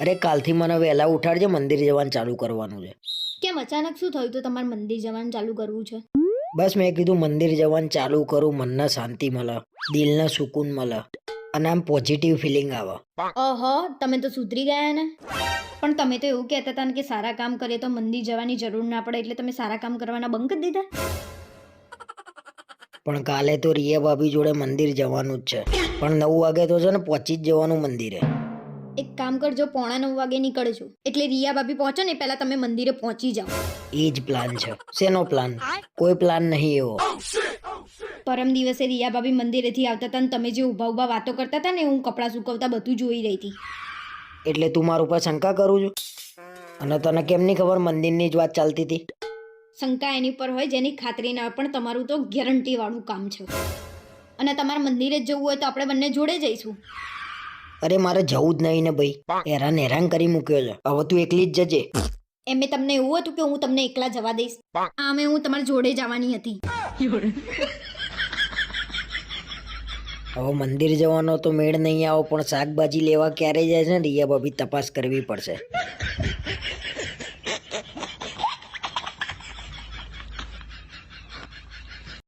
અરે કાલથી મને વહેલા ઉઠાડજે મંદિર જવાનું ચાલુ કરવાનું છે. કેમ? અચાનક શું થયું તો તમારે મંદિર જવાનું ચાલુ કરવું છે? બસ મેં કીધું મંદિર જવાનું ચાલુ કરું મનને શાંતિ મળે દિલને સુકૂન મળે અને આમ પોઝિટિવ ફિલિંગ આવે. ઓહો તમે તો સુધરી ગયા ને? પણ તમે તો એવું કહેતા હતા ને કે સારા કામ કરીએ તો મંદિર જવાની જરૂર ના પડે એટલે તમે સારા કામ કરવાના બંધ કરી દીધા? પણ કાલે તો રિયા ભાભી જોડે મંદિર જવાનું જ છે. પણ નવ વાગે તો છે ને પહોંચી જ જવાનું મંદિરે. એક કામ કરજો પોણા નવ વાગે નીકળજો એટલે રિયા ભાભી પહોંચો ને પહેલા તમે મંદિરે પહોંચી જાઓ. એ જ પ્લાન છે. શેનો પ્લાન કોઈ પ્લાન નહીં એવો. પરમ દિવસે રિયા ભાભી મંદિરેથી આવતા હતા ને તમે જે ઊભા ઊભા વાતો કરતા હતા ને હું કપડાં સુકવતા બધું જોઈ રહી હતી. એટલે તું મારા ઉપર શંકા કરું છું? અને તને કેમ નહીં ખબર મંદિરની જ વાત ચાલતી હતી? શંકા એની પર હોય જેની ખાતરી ના હોય પણ તમારું તો ગેરંટી વાળું કામ છે. અને તમારે મંદિરે જ જવું હોય તો આપણે બંને જોડે જઈશું. અરે મારે જવું જ નહીં ને ભાઈ. હેરાન હેરાન કરી મૂક્યો છે. હવે તું એકલી જ જજે. એમ તમને એવું હતું કે હું તમને એકલા જવા દઈશ. આમે હું તમારી જોડે જવાની હતી. હવે મંદિર જવાનો તો મેળ નહીં આવો પણ શાકભાજી લેવા ક્યારે જાય છે ને રિયા ભાભી તપાસ કરવી પડશે.